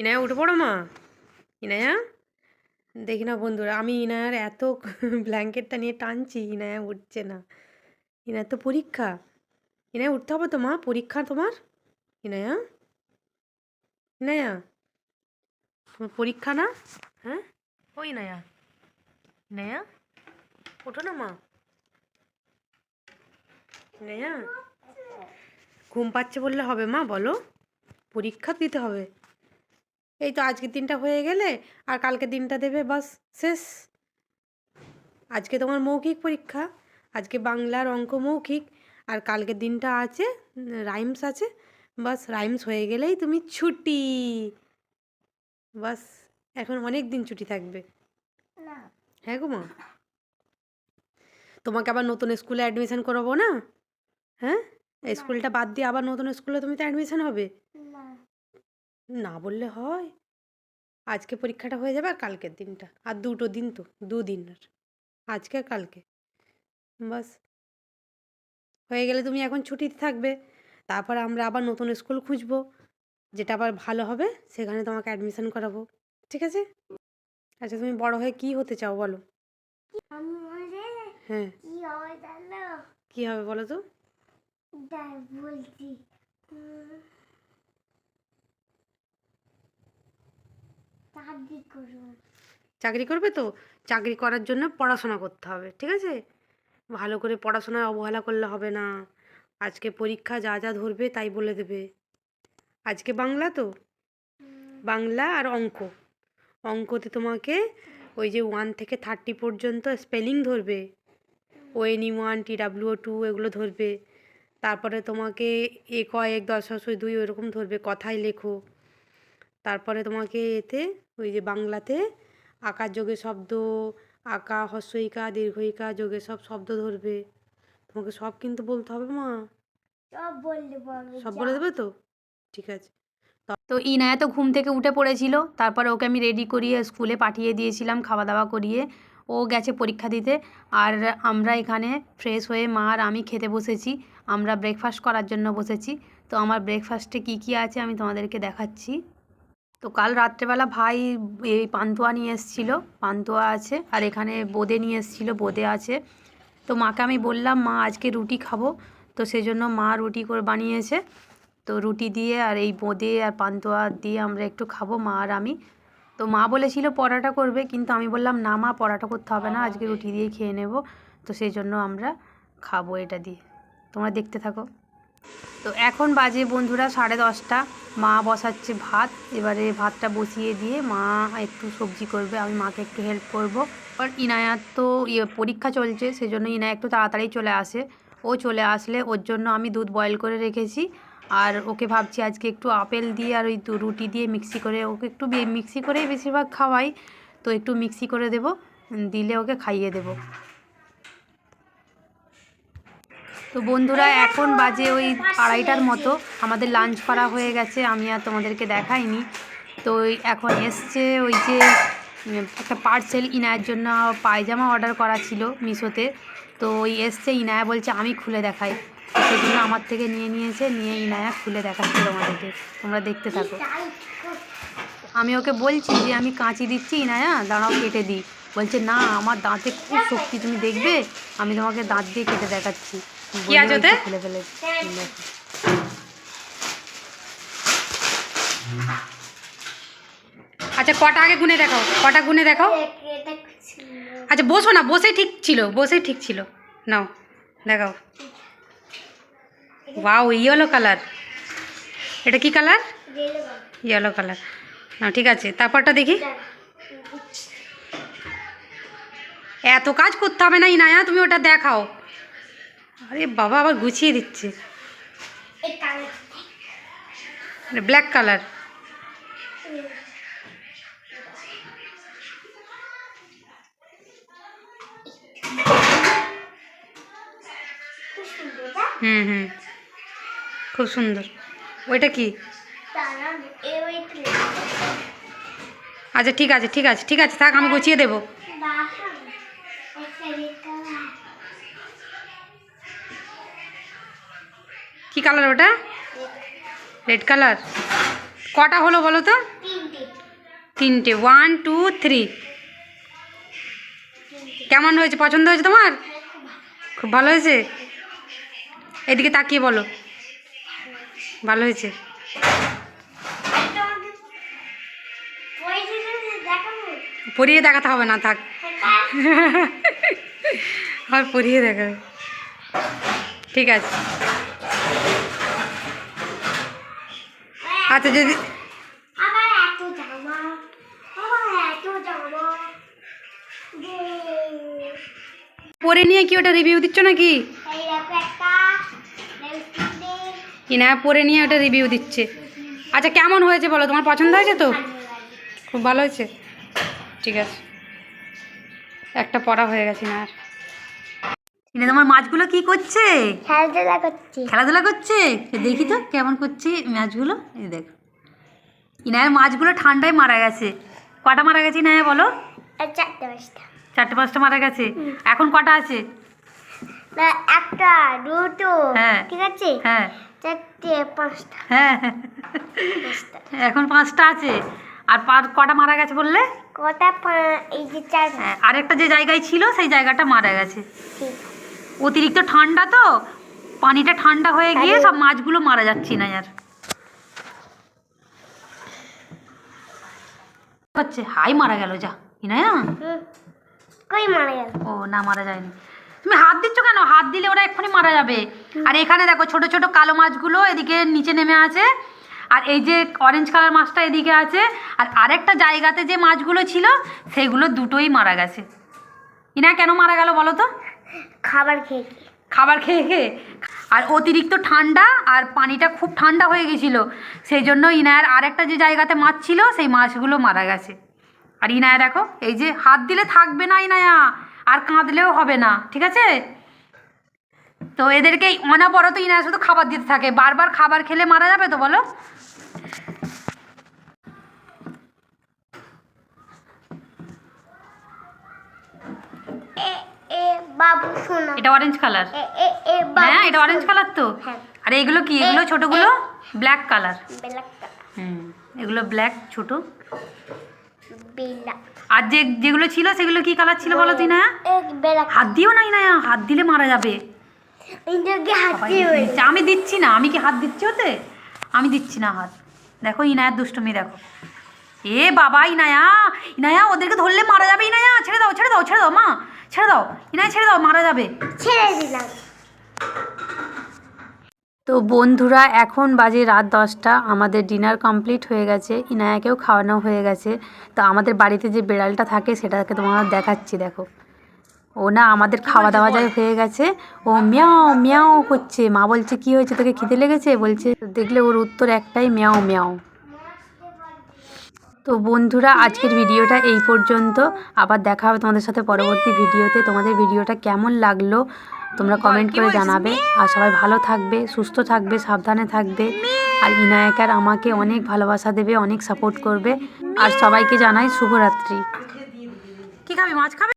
ইনায়া, উঠে পড়ো মা। ইনায়া, দেখি না বন্ধুরা, আমি ইনায়ার এত ব্ল্যাঙ্কেটটা নিয়ে টানছি, ইনায়া উঠছে না। ইনার তো পরীক্ষা। ইনায়া, উঠতে হবে তো মা, পরীক্ষা তোমার? ইনায়া ইনায়া, তোমার পরীক্ষা না? হ্যাঁ? ও ইনায়া ইনায়া, ওঠো না মা। ইনায়া, ঘুম পাচ্ছে বললে হবে মা, বলো। পরীক্ষা দিতে হবে। এই তো আজকের দিনটা হয়ে গেলে আর কালকে দিনটা দেবে বাস শেষ। আজকে তোমার মৌখিক পরীক্ষা আজকে বাংলার অঙ্ক মৌখিক আর কালকের দিনটা আছে রাইমস আছে বাস রাইমস হয়ে গেলেই তুমি ছুটি। বাস এখন অনেক দিন ছুটি থাকবে। হ্যাঁ গো মা। তোমাকে আবার নতুন স্কুলে অ্যাডমিশন করাবো না? হ্যাঁ? স্কুলটা বাদ দিয়ে আবার নতুন স্কুলে তুমি তো অ্যাডমিশন হবে? না বললে হয়। আজকে পরীক্ষাটা হয়ে যাবে আর কালকের দিনটা। আর দুটো দিন তো দুদিন আর আজকে আর কালকে। বাস। হয়ে গেলে তুমি এখন ছুটিতে থাকবে। তারপর আমরা আবার নতুন স্কুল খুঁজবো। যেটা আবার ভালো হবে সেখানে তোমাকে অ্যাডমিশন করাবো। ঠিক আছে? আচ্ছা তুমি বড় হয়ে কি হতে চাও বলো? হ্যাঁ। কি হবে জানো? কি হবে বলো তো? বলছি। চাকরি করবে তো? চাকরি করার জন্য পড়াশোনা করতে হবে ঠিক আছে? ভালো করে পড়াশোনায় অবহেলা করলে হবে না। আজকে পরীক্ষা যা যা ধরবে তাই বলে দেবে। আজকে বাংলা তো? বাংলা আর অঙ্ক। অঙ্কতে তোমাকে ওই যে ওয়ান থেকে থার্টি পর্যন্ত স্পেলিং ধরবে। O N E one T W two এগুলো ধরবে। তারপরে তোমাকে এক অ এক দশ দুই ওরকম ধরবে। কথায় লেখো। তারপরে তোমাকে এতে ওই যে বাংলাতে আকার যোগে শব্দ আকা হস্যইকা দীর্ঘইকা যোগে সব শব্দ ধরবে। তোমাকে সব কিন্তু বলতে হবে মা। সব বললে বলবে সব বলে দেবে তো? ঠিক আছে। তো ইনায়া তো ঘুম থেকে উঠে পড়েছিল তারপরে ওকে আমি রেডি করিয়ে স্কুলে পাঠিয়ে দিয়েছিলাম খাওয়া দাওয়া করিয়ে। ও গেছে পরীক্ষা দিতে আর আমরা এখানে ফ্রেশ হয়ে মা আর আমি খেতে বসেছি। আমরা ব্রেকফাস্ট করার জন্য বসেছি। তো আমার ব্রেকফাস্টে কি কি আছে আমি তোমাদেরকে দেখাচ্ছি। তো কাল রাত্রেবেলা ভাই এই পান্তুয়া নিয়ে এসেছিল, পান্তুয়া আছে আর এখানে বোঁদে নিয়ে এসেছিল, বোঁদে আছে। তো মাকে আমি বললাম, মা, আজকে রুটি খাব। তো সেজন্য মা রুটি করে বানিয়েছে। তো রুটি দিয়ে আর এই বোঁদে আর পান্তুয়া দিয়ে আমরা একটু খাব, মা আর আমি। তো মা বলেছিল পরাটা করবে, কিন্তু আমি বললাম, না মা, পরাটা করতে হবে না, আজকে রুটি দিয়ে খেয়ে নেব। তো সেই জন্য আমরা খাব এটা দিয়ে। তোমরা দেখতে থাকো। তো এখন বাজে বন্ধুরা সাড়ে দশটা। মা বসাচ্ছে ভাত, এবারে ভাতটা বসিয়ে দিয়ে মা একটু সবজি করবে, আমি মাকে একটু হেল্প করব। আর ইনায়ার তো ইয়ে পরীক্ষা চলছে, সেজন্য ইনায়া একটু তাড়াতাড়ি চলে আসে। ও চলে আসলে ওর জন্য আমি দুধ বয়েল করে রেখেছি। আর ওকে ভাবছি আজকে একটু আপেল দিয়ে আর ওই রুটি দিয়ে মিক্সি করে, ওকে একটু মিক্সি করেই বেশিরভাগ খাওয়াই। তো একটু মিক্সি করে দেব, দিলে ওকে খাইয়ে দেব। তো বন্ধুরা, এখন বাজে ওই আড়াইটার মতো। আমাদের লাঞ্চ করা হয়ে গেছে, আমি আর তোমাদেরকে দেখাইনি। তো এখন এসছে ওই যে একটা পার্সেল ইনায়ের জন্য পায়জামা অর্ডার করা ছিল মিশোতে। তো ওই এসছে, ইনায়া বলছে, আমি খুলে দেখাই। তো সেই জন্য আমার থেকে নিয়ে নিয়েছে, নিয়ে ইনায়া খুলে দেখাচ্ছে তোমাদেরকে। তোমরা দেখতে থাকো। আমি ওকে বলছি যে, আমি কাঁচি দিচ্ছি, ইনায়া, দাঁড়াও, কেটে দিই। বলছে, না, আমার দাঁতে খুব শক্তি, তুমি দেখবে? আমি তোমাকে দাঁত দিয়ে কেটে দেখাচ্ছি। আছে ওতে? ফেলে আচ্ছা কটা আগে গুনে দেখাও? কটা গুনে দেখাও? আচ্ছা বসো না বসে ঠিক ছিল বসে ঠিক ছিল। নাও দেখাও। ওয়াও ইয়েলো কালার এটা কি কালার ইয়েলো কালার না ঠিক আছে তারপরটা দেখি। এত কাজ করতে হবে না ইনায়া তুমি ওটা দেখাও। আরে বাবা আবার গুছিয়ে দিচ্ছে। Black colour. খুব সুন্দর না হুম হুম। খুব সুন্দর। ওইটা কি? আচ্ছা ঠিক আছে ঠিক আছে ঠিক আছে থাক আমি গুছিয়ে দেবো। কি কালার ওটা? রেড কালার কটা হলো বলো তো? তিনটে। ওয়ান টু থ্রি কেমন হয়েছে? পছন্দ হয়েছে তোমার? খুব ভালো হয়েছে? এদিকে তাকিয়ে বলো। ভালো হয়েছে? পরিয়ে দেখাতে হবে না, থাক। আর পরিয়ে দেখাবে। ঠিক আছে। আচ্ছা যদি পরে নিয়ে কি ওটা রিভিউ দিচ্ছ নাকি? কিনা পরে নিয়ে ওটা রিভিউ দিচ্ছে। আচ্ছা কেমন হয়েছে বলো? তোমার পছন্দ হয়েছে তো? খুব ভালো হয়েছে। ঠিক আছে। একটা পড়া হয়ে গেছে না আর। কিনা তোমার মাছগুলো কি করছে? খেলাধুলা করছি। খেলাধুলা করছে? দেখি তো কেমন করছে মাছগুলো। এই দেখ। ইনায়ের মাছগুলো ঠান্ডায় মারা গেছে। কটা মারা গেছে ইনায়া বলো? চারটে পাঁচটা। চারটে পাঁচটা মারা গেছে। এখন কটা আছে? একটা দুটো। হ্যাঁ। ঠিক আছে? হ্যাঁ। চারটে পাঁচটা। হ্যাঁ। এখন পাঁচটা আছে। আর কটা মারা গেছে বললে? কটা এই যে চার হ্যাঁ, আরেকটা যে জায়গায় ছিল সেই জায়গাটা মারা গেছে। ঠিক। অতিরিক্ত ঠান্ডা তো পানিটা ঠান্ডা হয়ে গিয়ে সব মাছগুলো মারা যাচ্ছে না আর। হচ্ছে হাই মারা গেল যা ইনায়া কই মারা গেল? ও না মারা যায়নি। তুমি হাত দিচ্ছ কেন? হাত দিলে ওরা এক্ষুনি মারা যাবে। আর এখানে দেখো ছোট ছোট কালো মাছগুলো এদিকে নিচে নেমে আছে। আর এই যে অরেঞ্জ কালার মাছটা এদিকে আছে। আর আরেকটা জায়গাতে যে মাছগুলো ছিল সেগুলো দুটোই মারা গেছে। ইনা কেন মারা গেল বলো তো? খাবার খেয়ে খাবার খেয়ে খেয়ে? আর অতিরিক্ত ঠান্ডা আর পানিটা খুব ঠান্ডা হয়ে গেছিল। সেই জন্য ইনায়ার আরেকটা যে জায়গাতে মাছ ছিল, সেই মাছগুলো মারা গেছে। আর ইনায়া দেখো, এই যে হাত দিলে থাকবে না ইনায়া, আর কাঁদলেও হবে না, ঠিক আছে? তো এদেরকে অনাবরত ইনায়া শুধু খাবার দিতে থাকে। বারবার খাবার খেলে মারা যাবে তো বলো এ এ বাবু শোনো। এটা অরেঞ্জ কালার হ্যাঁ এটা অরেঞ্জ কালার তো। হ্যাঁ। আর এগুলো কি? এগুলো ছোটোগুলো ব্ল্যাক কালার হুম এগুলো ব্ল্যাক ছোটো। আর যে যেগুলো ছিল সেগুলো কি কালার ছিল বলো তুই না হাত দিও নাই না হাত দিলে মারা যাবে। আমি দিচ্ছি না। আমি কি হাত দিচ্ছি ওতে? আমি দিচ্ছি না হাত। দেখো ইনায়ার দুষ্টুমি দেখো। এ বাবা ইনায়া ইনায়া ওদেরকে ধরলে মারা যাবে ইনায়া। ছেড়ে দাও ছেড়ে দাও ছেড়ে দাও মা। ছেড়ে দাও ইনায়া ছেড়ে দাও মারা যাবে। ছেড়ে দিলাম। তো বন্ধুরা এখন বাজে রাত দশটা আমাদের ডিনার কমপ্লিট হয়ে গেছে ইনায়াকেও খাওয়ানো হয়ে গেছে। তো আমাদের বাড়িতে যে বেড়ালটা থাকে সেটাকে তোমার দেখাচ্ছি দেখো। ও না আমাদের খাওয়া দাওয়া যায় হয়ে গেছে। ও মিয়াও মিয়াও করছে। মা বলছে কি হয়েছে? তোকে খিদে লেগেছে? বলছে দেখলে ওর উত্তর একটাই মিয়াও মিয়াও। তো বন্ধুরা আজকের ভিডিওটা এই পর্যন্ত। আবার দেখা হবে তোমাদের সাথে পরবর্তী ভিডিওতে। তোমাদের ভিডিওটা কেমন লাগল তোমরা কমেন্ট করে জানাবে। আর সবাই ভালো থাকবে সুস্থ থাকবে সাবধানে থাকবে। আর ইনায়কার আমাকে অনেক ভালোবাসা দেবে অনেক সাপোর্ট করবে। আর সবাইকে জানাই শুভরাত্রি। কি খাবি মাছ খাবে?